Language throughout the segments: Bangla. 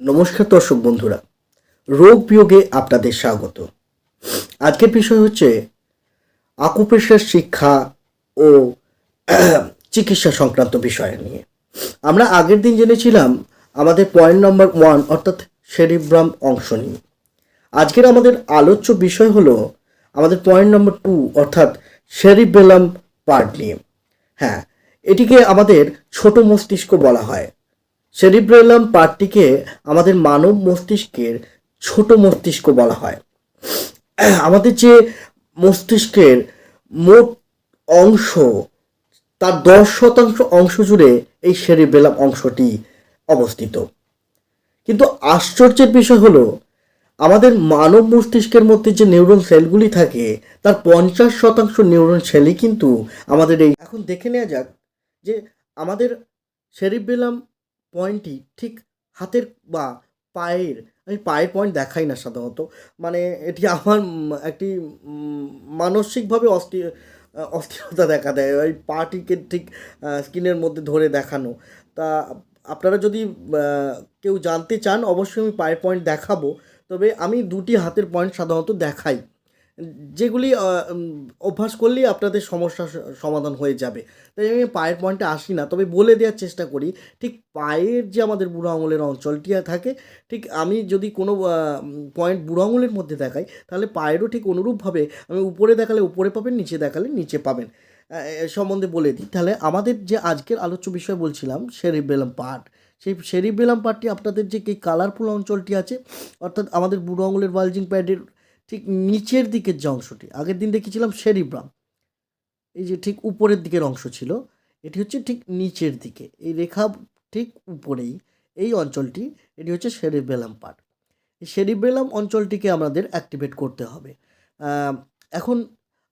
নমস্কার দর্শক বন্ধুরা, রোগ বিয়োগে আপনাদের স্বাগত। আজকের বিষয় হচ্ছে আকুপ্রেশার শিক্ষা ও চিকিৎসা সংক্রান্ত বিষয় নিয়ে। আমরা আগের দিন জেনেছিলাম আমাদের পয়েন্ট নম্বর ওয়ান অর্থাৎ সেরিব্রাম অংশ নিয়ে। আজকের আমাদের আলোচ্য বিষয় হলো আমাদের পয়েন্ট নম্বর টু অর্থাৎ সেরিবেলাম পার্ট নিয়ে। হ্যাঁ এটিকে আমাদের ছোট মস্তিষ্ক বলা হয়। সেরিব্রেলাম পার্টটিকে আমাদের মানব মস্তিষ্কের ছোট মস্তিষ্ক বলা হয়। আমাদের যে মস্তিষ্কের মোট অংশ, তার দশ শতাংশ অংশ জুড়ে এই সেরিব্রেলাম অংশটি অবস্থিত। কিন্তু আশ্চর্যের বিষয় হলো, আমাদের মানব মস্তিষ্কের মধ্যে যে নিউরন সেলগুলি থাকে, তার পঞ্চাশ শতাংশ নিউরন সেলই কিন্তু আমাদের এই এখন দেখে নেওয়া যাক যে আমাদের সেরিব্রেলাম পয়েন্টটি ঠিক হাতের বা পায়ের, আমি পায়ের পয়েন্ট দেখাই না সাধারণত। মানে এটি আমার একটি মানসিকভাবে অস্থির অস্থিরতা দেখা দেয়, ওই পাটিকে ঠিক স্কিনের মধ্যে ধরে দেখানো। তা আপনারা যদি কেউ জানতে চান, অবশ্যই আমি পায়ের পয়েন্ট দেখাবো। তবে আমি দুটি হাতের পয়েন্ট সাধারণত দেখাই। যেগুলি অভ্যাস করলেই আপনাদের সমস্যা সমাধান হয়ে যাবে। তাই আমি পায়ের পয়েন্টে আসি না, তবে বলে দেওয়ার চেষ্টা করি, ঠিক পায়ের যে আমাদের বুড়ো আঙুলের অঞ্চলটি থাকে, ঠিক আমি যদি কোনো পয়েন্ট বুড়ো আঙুলের মধ্যে দেখাই, তাহলে পায়েরও ঠিক অনুরূপভাবে আমি উপরে দেখালে উপরে পাবেন, নিচে দেখালে নিচে পাবেন। সম্বন্ধে বলে দিই। তাহলে আমাদের যে আজকের আলোচ্য বিষয় বলছিলাম সেরিবেলাম পার্ট সেই সেরিবেলাম পার্টটি আপনাদের যে কালারফুল অঞ্চলটি আছে, অর্থাৎ আমাদের বুড়ো আঙুলের বালজিং প্যাডের ঠিক নিচের দিকের যে অংশটি, আগের দিন দেখেছিলাম সেরিব্রাম এই যে ঠিক উপরের দিকের অংশ ছিল, এটি হচ্ছে ঠিক নিচের দিকে। এই রেখা ঠিক উপরেই, এই অঞ্চলটি, এটি হচ্ছে সেরিবেলাম পার্ট এই সেরিবেলাম অঞ্চলটিকে আমাদের অ্যাক্টিভেট করতে হবে। এখন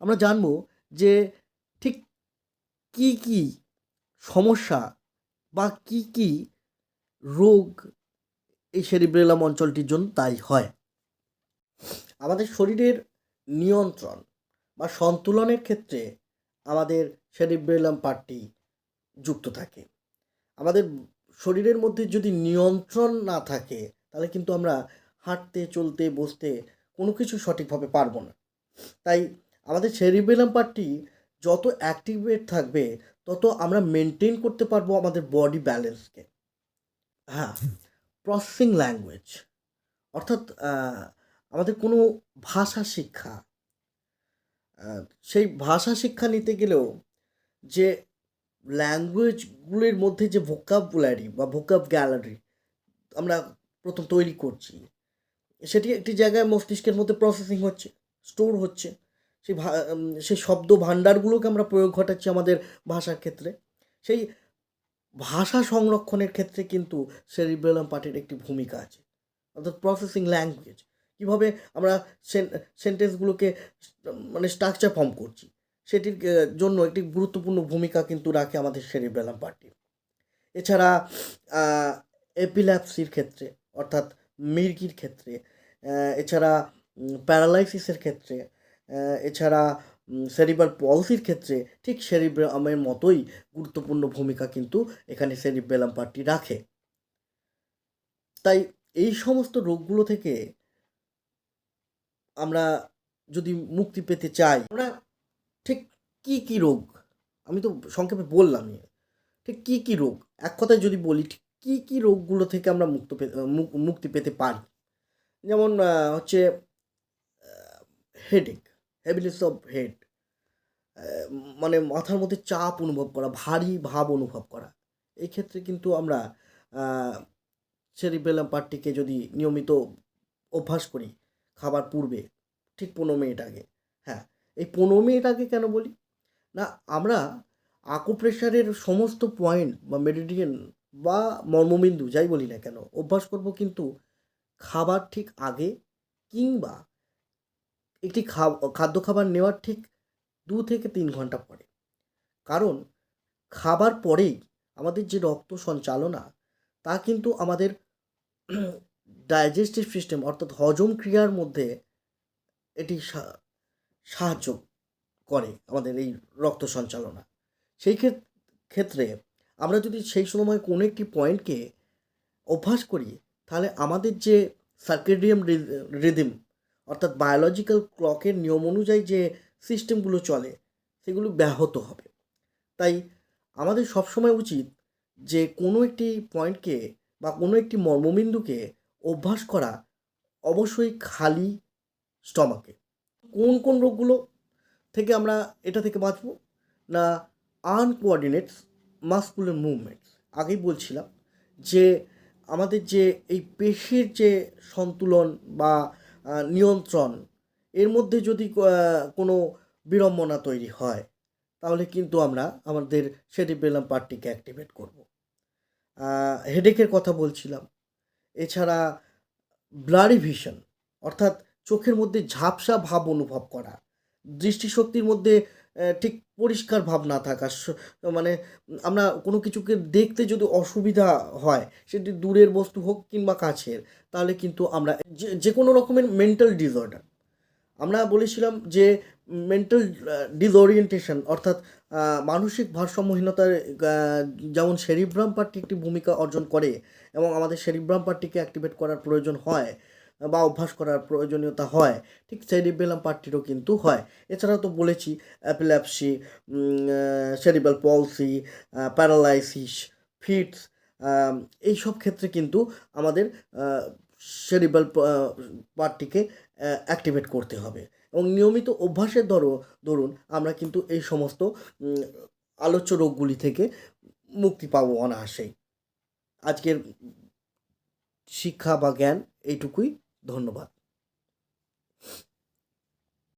আমরা জানব যে ঠিক কি কি সমস্যা বা কি কি রোগ এই সেরিব্রেলাম অঞ্চলটির জন্য তাই হয়। আমাদের শরীরের নিয়ন্ত্রণ বা সন্তুলনের ক্ষেত্রে আমাদের সেরিব্রেলাম পার্টটি যুক্ত থাকে। আমাদের শরীরের মধ্যে যদি নিয়ন্ত্রণ না থাকে, তাহলে কিন্তু আমরা হাঁটতে, চলতে, বসতে কোনো কিছু সঠিকভাবে পারব না। তাই আমাদের সেরিবেলাম পার্টটি যত অ্যাক্টিভেট থাকবে, তত আমরা মেনটেন করতে পারব আমাদের বডি ব্যালেন্সকে হ্যাঁ প্রসেসিং ল্যাঙ্গুয়েজ অর্থাৎ আমাদের কোনো ভাষা শিক্ষা সেই ভাষা শিক্ষা নিতে গেলেও যে ল্যাঙ্গুয়েজগুলির মধ্যে যে ভোকাবুলারি বা ভোকাব গ্যালারি আমরা প্রথম তৈরি করছি, সেটি একটি জায়গায় মস্তিষ্কের মধ্যে প্রসেসিং হচ্ছে স্টোর হচ্ছে, সেই সেই শব্দ ভাণ্ডারগুলোকে আমরা প্রয়োগ ঘটাচ্ছি আমাদের ভাষার ক্ষেত্রে, সেই ভাষা সংরক্ষণের ক্ষেত্রে কিন্তু সেরিবেলাম পার্টির একটি ভূমিকা আছে, অর্থাৎ প্রসেসিং ল্যাঙ্গুয়েজ কীভাবে আমরা সেন্টেন্সগুলোকে মানে স্ট্রাকচার ফর্ম করছি। সেটির জন্য একটি গুরুত্বপূর্ণ ভূমিকা কিন্তু রাখে আমাদের সেরিবেলাম পার্টি। এছাড়া এপিল্যাপসির ক্ষেত্রে, অর্থাৎ মির্গির ক্ষেত্রে এছাড়া প্যারালাইসিসের ক্ষেত্রে এছাড়া সেরিব্রাল পলসির ক্ষেত্রে, ঠিক সেরিব্রামের মতোই গুরুত্বপূর্ণ ভূমিকা কিন্তু এখানে সেরিবেলাম পার্টি রাখে। তাই এই সমস্ত রোগগুলো থেকে আমরা যদি মুক্তি পেতে চাই, আমরা ঠিক কি কি রোগ, আমি তো সংক্ষেপে বললামই ঠিক কি কি রোগ, এক কথায় যদি বলি, ঠিক কী কী রোগগুলো থেকে আমরা মুক্ত মুক্তি পেতে পারি? যেমন হচ্ছে হেডেক হেভিনেস অফ হেড মানে মাথার মধ্যে চাপ অনুভব করা, ভারী ভাব অনুভব করা, এই ক্ষেত্রে কিন্তু আমরা সেরিবেলাম পার্টিকে যদি নিয়মিত অভ্যাস করি খাবার পূর্বে, ঠিক পনেরো মিনিট আগে হ্যাঁ এই পনেরো মিনিট আগে কেন বলি? না, আমরা আকুপ্রেশারের সমস্ত পয়েন্ট বা মেডিটেশন বা মর্মবিন্দু যাই বলি না কেন, অভ্যাস করব কিন্তু খাবার ঠিক আগে কিংবা একটি খাদ্য খাবার নেওয়ার ঠিক দু থেকে তিন ঘণ্টা পরে। কারণ খাবার পরেই আমাদের যে রক্ত সঞ্চালনা, তা কিন্তু আমাদের ডাইজেস্টিভ সিস্টেম অর্থাৎ হজম ক্রিয়ার মধ্যে এটি সাহায্য করে আমাদের এই রক্ত সঞ্চালনা। সেই ক্ষেত- ক্ষেত্রে আমরা যদি সেই সময় কোনো একটি পয়েন্টকে অভ্যাস করি, তাহলে আমাদের যে সার্কেডিয়াম রিদিম অর্থাৎ বায়োলজিক্যাল ক্লকের নিয়ম অনুযায়ী যে সিস্টেমগুলো চলে, সেগুলো ব্যাহত হবে। তাই আমাদের সবসময় উচিত যে কোনো একটি পয়েন্টকে বা কোনো একটি মর্মবিন্দুকে অভ্যাস করা অবশ্যই খালি স্টমাকে। কোন কোন রোগগুলো থেকে আমরা এটা থেকে বাঁচব? না আনকোঅর্ডিনেটস মাসকুলার মুভমেন্টস আগেই বলছিলাম যে, আমাদের যে এই পেশির যে সন্তুলন বা নিয়ন্ত্রণ, এর মধ্যে যদি কোনো বিড়ম্বনা তৈরি হয়, তাহলে কিন্তু আমরা আমাদের সেরিবেলাম পার্টটিকে অ্যাক্টিভেট করব। হেডেকের কথা বলছিলাম। এছাড়া ব্লারি ভিশন অর্থাৎ চোখের মধ্যে ঝাপসা ভাব অনুভব করা, দৃষ্টিশক্তির মধ্যে ঠিক পরিষ্কার ভাব না থাকা মানে আমরা কোনো কিছুকে দেখতে যদি অসুবিধা হয়, সেটি দূরের বস্তু হোক কিংবা কাছের, তাহলে কিন্তু আমরা যে কোনো রকমের মেন্টাল ডিসঅর্ডার আমরা বলেছিলাম যে মেন্টাল ডিসওরিয়েন্টেশন অর্থাৎ মানসিক ভারসাম্যহীনতার যেমন শেরিব্রাম পার্টি একটি ভূমিকা অর্জন করে এবং আমাদের শেরিব্রাম পার্টিকে অ্যাক্টিভেট করার প্রয়োজন হয় বা অভ্যাস করার প্রয়োজনীয়তা হয়, ঠিক সেরিবেলাম পার্টিরও কিন্তু হয়। এছাড়াও তো বলেছি অ্যাপিল্যাপসি সেরিবেল পলসি প্যারালাইসিস ফিটস এইসব ক্ষেত্রে কিন্তু আমাদের সেরিবাল পার্টটিকে অ্যাক্টিভেট করতে হবে। এবং নিয়মিত অভ্যাসের ধরো, ধরুন আমরা কিন্তু এই সমস্ত আলোচ্য রোগগুলি থেকে মুক্তি পাবো অনায়াসেই। আজকের শিক্ষা বা জ্ঞান এইটুকুই। ধন্যবাদ।